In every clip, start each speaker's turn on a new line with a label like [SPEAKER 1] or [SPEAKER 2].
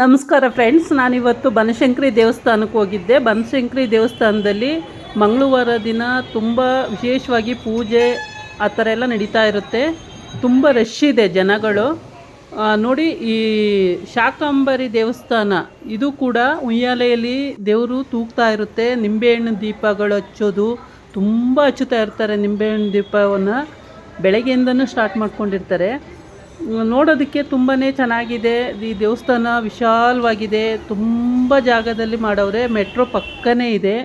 [SPEAKER 1] ನಮಸ್ಕಾರ ಫ್ರೆಂಡ್ಸ್, ನಾನಿವತ್ತು ಬನಶಂಕರಿ ದೇವಸ್ಥಾನಕ್ಕೆ ಹೋಗಿದ್ದೆ. ಬನಶಂಕರಿ ದೇವಸ್ಥಾನದಲ್ಲಿ ಮಂಗಳವಾರ ದಿನ ತುಂಬ ವಿಶೇಷವಾಗಿ ಪೂಜೆ ಆ ಥರ ಎಲ್ಲ ನಡೀತಾ ಇರುತ್ತೆ. ತುಂಬ ರಶ್ ಇದೆ ಜನಗಳು. ನೋಡಿ, ಈ ಶಾಕಾಂಬರಿ ದೇವಸ್ಥಾನ, ಇದು ಕೂಡ ಉಯ್ಯಾಲೆಯಲ್ಲಿ ದೇವರು ತೂಗ್ತಾ ಇರುತ್ತೆ. ನಿಂಬೆಹಣ್ಣು ದೀಪಗಳು ಹಚ್ಚೋದು, ತುಂಬ ಹಚ್ಚುತ್ತಾ ಇರ್ತಾರೆ ನಿಂಬೆಹಣ್ಣು ದೀಪವನ್ನು. ಬೆಳಗ್ಗೆಯಿಂದನೂ ಸ್ಟಾರ್ಟ್ ಮಾಡ್ಕೊಂಡಿರ್ತಾರೆ. ನೋಡೋದಕ್ಕೆ ತುಂಬಾ ಚೆನ್ನಾಗಿದೆ. ಈ ದೇವಸ್ಥಾನ ವಿಶಾಲವಾಗಿದೆ. ತುಂಬ ಜಾಗದಲ್ಲಿ ಮಾಡವ್ರೆ. ಮೆಟ್ರೋ ಪಕ್ಕನೇ ಇದೆ.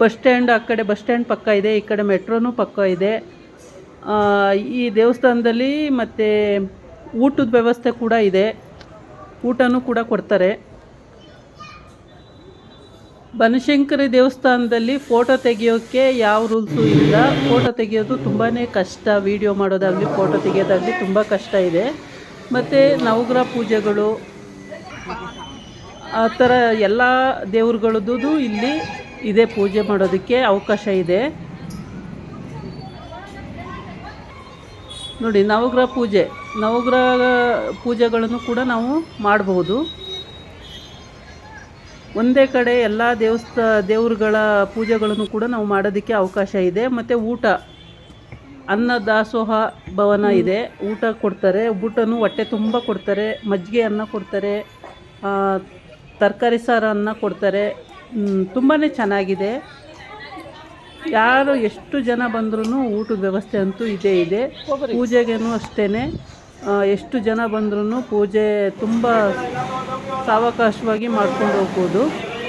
[SPEAKER 1] ಬಸ್ ಸ್ಟ್ಯಾಂಡ್ ಆ ಕಡೆ ಬಸ್ ಸ್ಟ್ಯಾಂಡ್ ಪಕ್ಕ ಇದೆ. ಈ ಕಡೆ ಮೆಟ್ರೋನೂ ಪಕ್ಕ ಇದೆ. ಈ ದೇವಸ್ಥಾನದಲ್ಲಿ ಮತ್ತು ಊಟದ ವ್ಯವಸ್ಥೆ ಕೂಡ ಇದೆ. ಊಟನೂ ಕೂಡ ಕೊಡ್ತಾರೆ. ಬನಶಂಕರಿ ದೇವಸ್ಥಾನದಲ್ಲಿ ಫೋಟೋ ತೆಗೆಯೋಕ್ಕೆ ಯಾವ ರೂಲ್ಸು ಇಲ್ಲ. ಫೋಟೋ ತೆಗೆಯೋದು ತುಂಬಾ ಕಷ್ಟ. ವೀಡಿಯೋ ಮಾಡೋದಾಗಲಿ ಫೋಟೋ ತೆಗೆಯೋದಾಗಲಿ ತುಂಬ ಕಷ್ಟ ಇದೆ. ಮತ್ತು ನವಗ್ರಹ ಪೂಜೆಗಳು, ಆ ಥರ ಎಲ್ಲ ದೇವ್ರುಗಳದ್ದು ಇಲ್ಲಿ ಇದೆ ಪೂಜೆ ಮಾಡೋದಕ್ಕೆ ಅವಕಾಶ ಇದೆ. ನೋಡಿ, ನವಗ್ರಹ ಪೂಜೆ. ನವಗ್ರಹ ಪೂಜೆಗಳನ್ನು ಕೂಡ ನಾವು ಮಾಡಬಹುದು ಒಂದೇ ಕಡೆ ಎಲ್ಲ ದೇವಸ್ಥಾ ದೇವರುಗಳ ಪೂಜೆಗಳನ್ನು ಕೂಡ ನಾವು ಮಾಡೋದಕ್ಕೆ ಅವಕಾಶ ಇದೆ. ಮತ್ತು ಊಟ ಅನ್ನ ದಾಸೋಹ ಭವನ ಇದೆ. ಊಟ ಕೊಡ್ತಾರೆ ಊಟನೂ ಹೊಟ್ಟೆ ತುಂಬ ಕೊಡ್ತಾರೆ ಮಜ್ಜಿಗೆ ಅನ್ನ ಕೊಡ್ತಾರೆ ತರಕಾರಿ ಸಾರು ಅನ್ನ ಕೊಡ್ತಾರೆ. ತುಂಬಾ ಚೆನ್ನಾಗಿದೆ. ಯಾರು ಎಷ್ಟು ಜನ ಬಂದ್ರೂ ಊಟದ ವ್ಯವಸ್ಥೆ ಅಂತೂ ಇದೇ ಇದೆ. ಪೂಜೆಗೇನು ಅಷ್ಟೇ ಎಷ್ಟು ಜನ ಬಂದ್ರೂ ಪೂಜೆ ತುಂಬ ಸಾವಕಾಶವಾಗಿ ಮಾಡ್ಕೊಂಡು ಹೋಗ್ಬೋದು.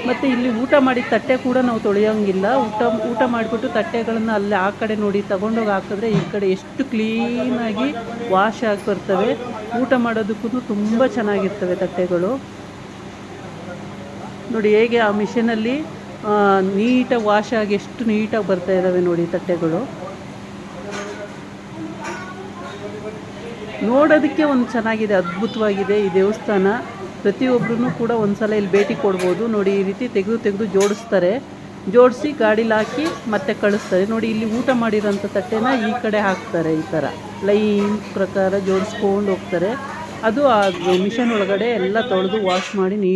[SPEAKER 1] ಮತ್ತು ಇಲ್ಲಿ ಊಟ ಮಾಡಿದ ತಟ್ಟೆ ಕೂಡ ನಾವು ತೊಳೆಯೋಂಗಿಲ್ಲ. ಊಟ ಊಟ ಮಾಡಿಬಿಟ್ಟು ತಟ್ಟೆಗಳನ್ನು ಅಲ್ಲಿ ಆ ಕಡೆ ನೋಡಿ ತಗೊಂಡೋಗಿ ಹಾಕಿದ್ರೆ ಈ ಕಡೆ ಎಷ್ಟು ಕ್ಲೀನಾಗಿ ವಾಶ್ ಆಗಿ ಬರ್ತವೆ ಊಟ ಮಾಡೋದಕ್ಕೂ ತುಂಬ ಚೆನ್ನಾಗಿರ್ತವೆ ತಟ್ಟೆಗಳು. ನೋಡಿ ಹೇಗೆ ಆ ಮಿಷಿನಲ್ಲಿ ನೀಟಾಗಿ ವಾಶ್ ಆಗಿ ಎಷ್ಟು ನೀಟಾಗಿ ಬರ್ತಾ ಇದ್ದಾವೆ ನೋಡಿ ತಟ್ಟೆಗಳು. ನೋಡೋದಕ್ಕೆ ಒಂದು ಚೆನ್ನಾಗಿದೆ, ಅದ್ಭುತವಾಗಿದೆ ಈ ದೇವಸ್ಥಾನ. ಪ್ರತಿಯೊಬ್ಬರೂ ಕೂಡ ಒಂದ್ಸಲ ಇಲ್ಲಿ ಭೇಟಿ ಕೊಡ್ಬೋದು. ನೋಡಿ, ಈ ರೀತಿ ತೆಗೆದು ತೆಗೆದು ಜೋಡಿಸ್ತಾರೆ. ಜೋಡಿಸಿ ಗಾಡೀಲಿ ಹಾಕಿ ಮತ್ತೆ ಕಳಿಸ್ತಾರೆ. ನೋಡಿ, ಇಲ್ಲಿ ಊಟ ಮಾಡಿರೋಂಥ ತಟ್ಟೆನ ಈ ಕಡೆ ಹಾಕ್ತಾರೆ ಈ ಥರ. ಲೈನ್ ಪ್ರಕಾರ ಜೋಡಿಸ್ಕೊಂಡು ಹೋಗ್ತಾರೆ. ಅದು ಆ ಮಿಷನ್ ಒಳಗಡೆ ಎಲ್ಲ ತೊಳೆದು ವಾಶ್ ಮಾಡಿ ನೀ